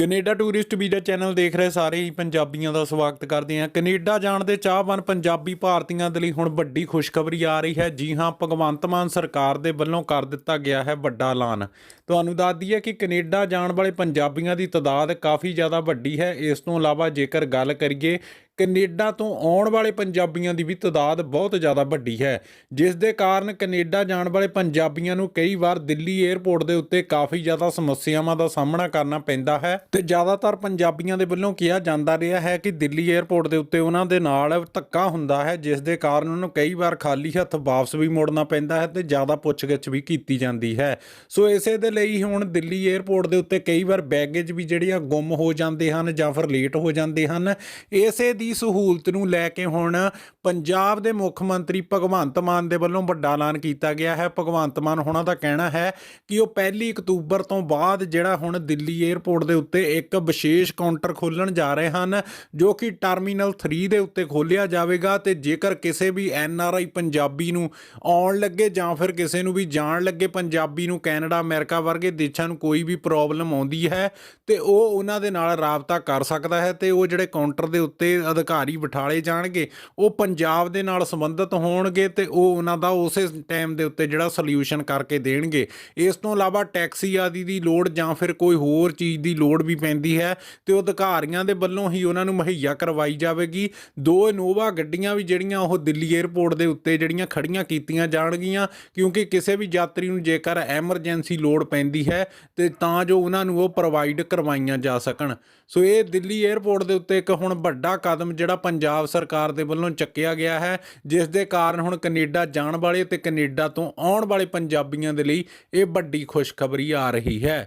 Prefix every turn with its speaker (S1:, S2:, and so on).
S1: Canada tourist visa channel ਦੇਖ ਰਹੇ ਸਾਰੇ ਹੀ ਪੰਜਾਬੀਆਂ ਦਾ ਸਵਾਗਤ ਕਰਦੇ ਹਾਂ। ਕੈਨੇਡਾ ਜਾਣ ਦੇ ਚਾਹਵਾਨ ਪੰਜਾਬੀ ਭਾਰਤੀਆਂ ਦੇ ਲਈ ਹੁਣ ਵੱਡੀ ਖੁਸ਼ਖਬਰੀ ਆ ਰਹੀ ਹੈ। ਜੀ ਹਾਂ, ਭਗਵੰਤ ਮਾਨ ਸਰਕਾਰ ਦੇ ਵੱਲੋਂ ਕਰ ਦਿੱਤਾ ਗਿਆ ਹੈ ਵੱਡਾ ਐਲਾਨ। ਤੁਹਾਨੂੰ ਦੱਸ ਦਈਏ ਕਿ ਕੈਨੇਡਾ ਜਾਣ ਵਾਲੇ ਪੰਜਾਬੀਆਂ ਦੀ ਤਾਦਾਦ ਕਾਫੀ ਜ਼ਿਆਦਾ ਵੱਡੀ ਹੈ। ਇਸ ਤੋਂ ਇਲਾਵਾ ਜੇਕਰ ਗੱਲ ਕਰੀਏ ਕੈਨੇਡਾ ਤੋਂ ਆਉਣ ਵਾਲੇ ਪੰਜਾਬੀਆਂ ਦੀ ਵੀ ਤਦਾਦ ਬਹੁਤ ਜ਼ਿਆਦਾ ਵੱਡੀ ਹੈ, ਜਿਸ ਦੇ ਕਾਰਨ ਕੈਨੇਡਾ ਜਾਣ ਵਾਲੇ ਪੰਜਾਬੀਆਂ ਨੂੰ ਕਈ ਵਾਰ ਦਿੱਲੀ 에ਅਰਪੋਰਟ ਦੇ ਉੱਤੇ ਕਾਫੀ ਜ਼ਿਆਦਾ ਸਮੱਸਿਆਵਾਂ ਦਾ ਸਾਹਮਣਾ ਕਰਨਾ ਪੈਂਦਾ ਹੈ ਤੇ ਜ਼ਿਆਦਾਤਰ ਪੰਜਾਬੀਆਂ ਦੇ ਵੱਲੋਂ ਕਿਹਾ ਜਾਂਦਾ ਰਿਹਾ ਹੈ ਕਿ ਦਿੱਲੀ 에ਅਰਪੋਰਟ ਦੇ ਉੱਤੇ ਉਹਨਾਂ ਦੇ ਨਾਲ ਧੱਕਾ ਹੁੰਦਾ ਹੈ, ਜਿਸ ਦੇ ਕਾਰਨ ਉਹਨੂੰ ਕਈ ਵਾਰ ਖਾਲੀ ਹੱਥ ਵਾਪਸ ਵੀ ਮੁੜਨਾ ਪੈਂਦਾ ਹੈ ਤੇ ਜ਼ਿਆਦਾ ਪੁੱਛਗਿੱਛ ਵੀ ਕੀਤੀ ਜਾਂਦੀ ਹੈ। ਸੋ ਇਸੇ ਦੇ ਲਈ ਹੁਣ ਦਿੱਲੀ 에ਅਰਪੋਰਟ ਦੇ ਉੱਤੇ ਕਈ ਵਾਰ ਬੈਗੇਜ ਵੀ ਜਿਹੜੀਆਂ ਗੁੰਮ ਹੋ ਜਾਂਦੇ ਹਨ ਜਾਂ ਫਿਰ ਲੇਟ ਹੋ ਜਾਂਦੇ ਹਨ, ਇਸੇ ਦੀ ਸਹੂਲਤ ਨੂੰ ਲੈ ਕੇ ਹੁਣ ਪੰਜਾਬ ਦੇ ਮੁੱਖ ਮੰਤਰੀ ਭਗਵੰਤ ਮਾਨ ਦੇ ਵੱਲੋਂ ਵੱਡਾ ਐਲਾਨ ਕੀਤਾ ਗਿਆ ਹੈ। ਭਗਵੰਤ ਮਾਨ ਹੋਣਾ ਦਾ ਕਹਿਣਾ ਹੈ ਕਿ ਉਹ ਪਹਿਲੀ ਅਕਤੂਬਰ ਤੋਂ ਬਾਅਦ ਜਿਹੜਾ ਹੁਣ ਦਿੱਲੀ 에ਅਰਪੋਰਟ ਦੇ ਉੱਤੇ ਇੱਕ ਵਿਸ਼ੇਸ਼ ਕਾਊਂਟਰ ਖੋਲਣ ਜਾ ਰਹੇ ਹਨ, ਜੋ ਕਿ ਟਰਮੀਨਲ 3 ਦੇ ਉੱਤੇ ਖੋਲਿਆ ਜਾਵੇਗਾ ਤੇ ਜੇਕਰ ਕਿਸੇ ਵੀ ਐਨ ਆਰ ਆਈ ਪੰਜਾਬੀ ਨੂੰ ਆਉਣ ਲੱਗੇ ਜਾਂ ਫਿਰ ਕਿਸੇ ਨੂੰ ਵੀ ਜਾਣ ਲੱਗੇ ਪੰਜਾਬੀ ਨੂੰ ਕੈਨੇਡਾ, ਅਮਰੀਕਾ ਵਰਗੇ ਦੇਸ਼ਾਂ ਨੂੰ ਕੋਈ ਵੀ ਪ੍ਰੋਬਲਮ ਆਉਂਦੀ ਹੈ ਤੇ ਉਹ ਉਹਨਾਂ ਦੇ ਨਾਲ ਰਾਬਤਾ ਕਰ ਸਕਦਾ ਹੈ ਤੇ ਉਹ ਜਿਹੜੇ ਕਾਊਂਟਰ ਦੇ ਉੱਤੇ ਅਧਿਕਾਰੀ ਬਿਠਾਲੇ ਜਾਣਗੇ, ਉਹ ਪੰਜਾਬ ਦੇ ਨਾਲ ਸੰਬੰਧਿਤ ਹੋਣਗੇ ਤੇ ਉਹ ਉਹਨਾਂ ਦਾ ਉਸੇ ਟਾਈਮ ਦੇ ਉੱਤੇ ਜਿਹੜਾ ਸੋਲੂਸ਼ਨ ਕਰਕੇ ਦੇਣਗੇ। ਇਸ ਤੋਂ ਇਲਾਵਾ ਟੈਕਸੀ ਆਦਿ ਦੀ ਲੋੜ ਜਾਂ ਫਿਰ ਕੋਈ ਹੋਰ ਚੀਜ਼ ਦੀ ਲੋੜ ਵੀ ਪੈਂਦੀ ਹੈ ਤੇ ਉਹ ਅਧਿਕਾਰੀਆਂ ਦੇ ਵੱਲੋਂ ਹੀ ਉਹਨਾਂ ਨੂੰ ਮੁਹੱਈਆ ਕਰਵਾਈ ਜਾਵੇਗੀ। ਦੋ ਇਨੋਵਾ ਗੱਡੀਆਂ ਵੀ ਜਿਹੜੀਆਂ ਉਹ ਦਿੱਲੀ 에ਅਰਪੋਰਟ ਦੇ ਉੱਤੇ ਜਿਹੜੀਆਂ ਖੜੀਆਂ ਕੀਤੀਆਂ ਜਾਣਗੀਆਂ, ਕਿਉਂਕਿ ਕਿਸੇ ਵੀ ਯਾਤਰੀ ਨੂੰ ਜੇਕਰ ਐਮਰਜੈਂਸੀ ਲੋੜ ਪੈਂਦੀ ਹੈ ਤੇ ਤਾਂ ਜੋ ਉਹਨਾਂ ਨੂੰ ਉਹ ਪ੍ਰੋਵਾਈਡ ਕਰਵਾਈਆਂ ਜਾ ਸਕਣ। ਸੋ ਇਹ ਦਿੱਲੀ 에ਅਰਪੋਰਟ ਦੇ ਉੱਤੇ ਇੱਕ ਹੁਣ ਵੱਡਾ ਕਦਮ ਕਦਮ ਜਿਹੜਾ ਪੰਜਾਬ ਸਰਕਾਰ ਦੇ ਵੱਲੋਂ ਚੱਕਿਆ ਗਿਆ ਹੈ, ਜਿਸ ਦੇ ਕਾਰਨ ਹੁਣ ਕੈਨੇਡਾ ਜਾਣ ਵਾਲੇ ਤੇ ਕੈਨੇਡਾ ਤੋਂ ਆਉਣ ਵਾਲੇ ਪੰਜਾਬੀਆਂ ਦੇ ਲਈ ਇਹ ਵੱਡੀ ਖੁਸ਼ਖਬਰੀ ਆ ਰਹੀ ਹੈ।